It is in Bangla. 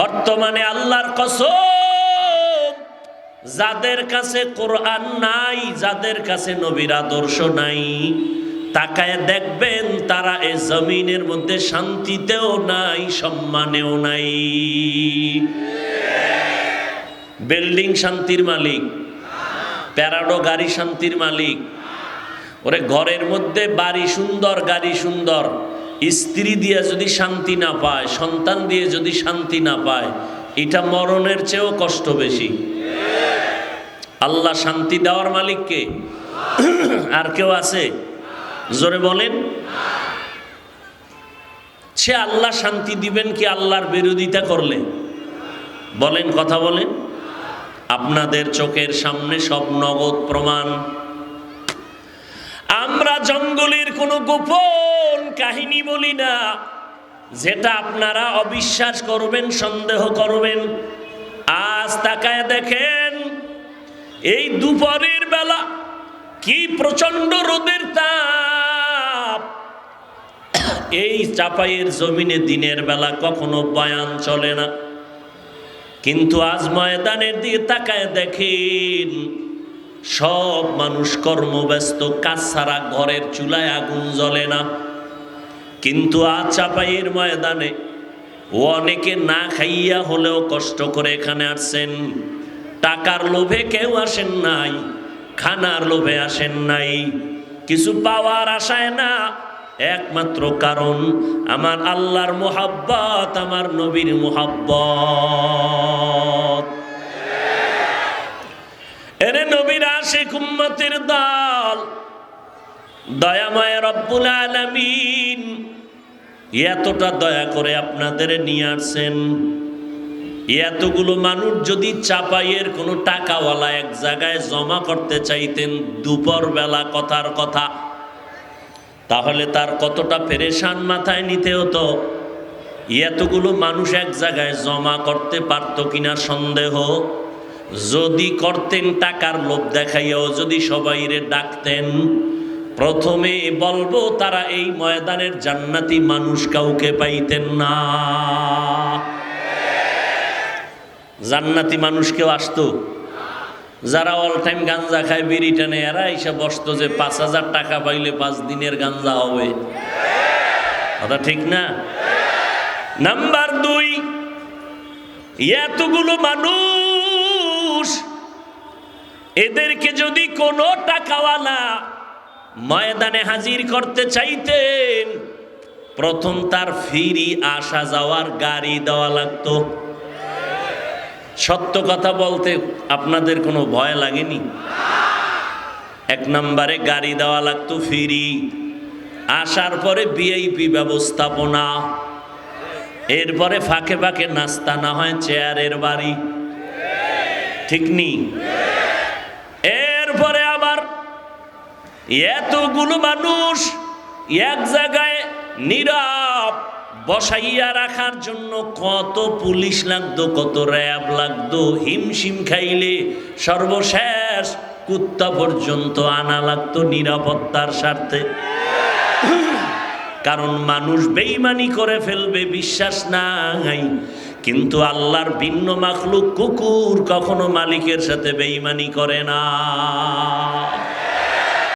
বর্তমানে আল্লাহর কসম, যাদের কাছে কোরআন নাই, যাদের কাছে নবীর আদর্শ নাই, তাকায় দেখবেন তারা এ জমিনের মধ্যে শান্তিতেও নাই, সম্মানেও নাই। বিল্ডিং শান্তির মালিক, প্যারাডো গাড়ি শান্তির মালিক, ওরে ঘরের মধ্যে বাড়ি সুন্দর, গাড়ি সুন্দর স্ত্রী দিয়ে যদি শান্তি না পায়, সন্তান দিয়ে যদি শান্তি না পায়, এটা মরণের চেয়েও কষ্ট বেশি। আল্লাহ শান্তি দেওয়ার মালিককে আর কেউ আছে? জোরে বলেন। সে আল্লাহ শান্তি দিবেন কি আল্লাহর বিরোধিতা করলে? বলেন, কথা বলেন। আপনাদের চোখের সামনে সব নগদ প্রমাণ। আমরা জঙ্গলের কোনো গোপন কাহিনী বলি না, যেটা আপনারা অবিশ্বাস করবেন, সন্দেহ করবেন। আজ তাকায় দেখেন, এই দুপুরের বেলা কি প্রচণ্ড রোদের তাপ। এই চাপাইয়ের জমিনে দিনের বেলা কখনো বয়ান চলে না। কিন্তু আজ ময়দানের দিকে তাকায় দেখেন, সব মানুষ কর্মব্যস্ত, কাজ ছাড়া ঘরের চুলায় আগুন জ্বলে না। কিন্তু আজ চাপাইয়ের ময়দানে ও অনেকে না খাইয়া হলেও কষ্ট করে এখানে আসছেন। টাকার লোভে কেউ আসেন নাই, খানার লোভে আসেন নাই। কিছু পাওয়ার আশায় না, একমাত্র কারণ আমার আল্লাহর মোহাব্বত, আমার নবীর মোহাব্বত। এরে নবীর আসে কুম্মতের দল দয়াময় রব্বুল আলামিন। এতটা দয়া করে আপনাদের নিয়ে আসছেন এতগুলো মানুষ যদি চাপাইয়ের কোনো টাকাওয়ালা এক জায়গায় জমা করতে চাইতেন দুপুর বেলা কথার কথা, তাহলে তার কতটা পেরেশান মাথায় নিতে হতো? এতগুলো মানুষ এক জায়গায় জমা করতে পারত কিনা সন্দেহ? যদি করতেন টাকার লোভ দেখাইয়াও যদি সবাইরে ডাকতেন প্রথমে বলব, তারা এই ময়দানের জান্নাতি মানুষ কাউকে পাইতেন না। জান্নাতি মানুষ কেউ আসতো? যারা অল টাইম গাঞ্জা খায় বিড়ি টানে, এরা এসে বসতো যে পাঁচ হাজার টাকা পাইলে পাঁচ দিনের গাঞ্জা হবে। কথা ঠিক না? নাম্বার দুই, এতগুলো মানুষ, এদেরকে যদি কোনো টাকাওয়ালা ময়দানে হাজির করতে চাইতেন। প্রথম তার ফিরি আসা যাওয়ার গাড়ি দেওয়া লাগতো। সত্য কথা বলতে আপনাদের কোনো ভয় লাগেনি? এক নম্বরে গাড়ি দেওয়া লাগতো ফিরি। আসার পরে বিআইপি ব্যবস্থাপনা। এরপরে ফাঁকে ফাঁকে নাস্তা না হয় চেয়ারের বাড়ি। ঠিক নি? এরপরে আবার এতগুলো মানুষ এক জায়গায় নীরব বসাইয়া রাখার জন্য কত পুলিশ লাগতো, কত র্যাব লাগতো, হিমশিম খাইলে সর্বশেষ কুত্তা পর্যন্ত আনা লাগতো নিরাপত্তার স্বার্থে। কারণ মানুষ বেইমানি করে ফেলবে, বিশ্বাস নাই। কিন্তু আল্লাহর ভিন্ন মাখলুক কুকুর কখনো মালিকের সাথে বেইমানি করে না।